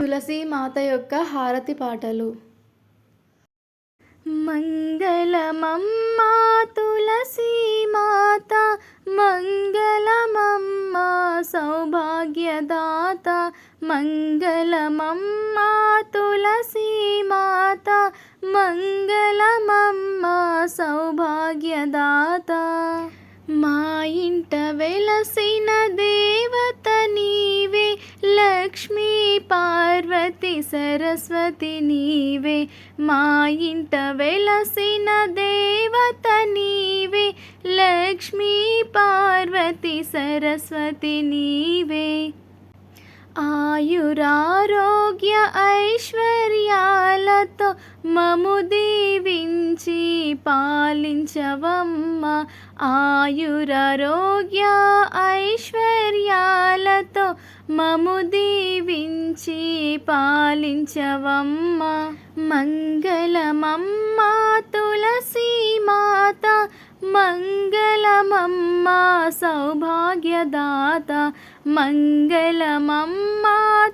తులసి మాత యొక్క హారతి పాటలు. మంగళమమ్మా తులసి మాత మంగళమమ్మా సౌభాగ్యదాత మంగళమమ్మా తులసి మాత మంగళమమ్మా సౌభాగ్యదాత. మా ఇంట వెలసిన దేవత నీవే లక్ష్మీ పార్వతి సరస్వతి నీవే మా ఇంట వెలసిన దేవత నీవే లక్ష్మీ పార్వతి సరస్వతి నీవే. ఆయురారోగ్య ఐశ్వర్యాలతో మము దీవించి పాలించవమ్మ. ఆయురారోగ్య ఐశ్వర్య మము దీవించి పాలించవమ్మ. మంగళమమ్మ తులసి మాత. మంగళమమ్మ సౌభాగ్యదాత. మంగళమమ్మ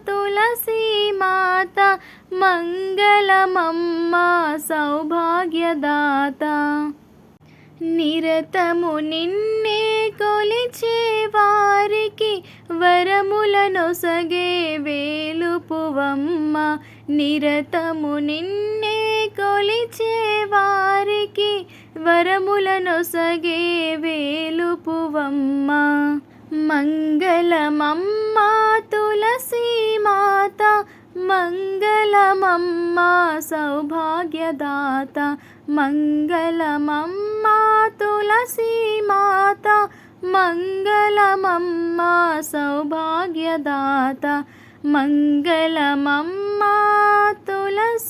తులసి మాత. మంగళమమ్మ సౌభాగ్యదాత. నిరతము నిన్నే కొలిచే వారికి వరములనొసగే వేలుపువమ్మ నిరతము నిన్నే కొలిచే వారికి వరములనొసగే వేలుపువమ్మ. మంగళమమ్మ తులసి మాత మంగళమమ్మ సౌభాగ్యదాత మంగళమమ్మ తులసి మాత మంగళమమ్మ సౌభాగ్యదాత మంగళమమ్మ తులసి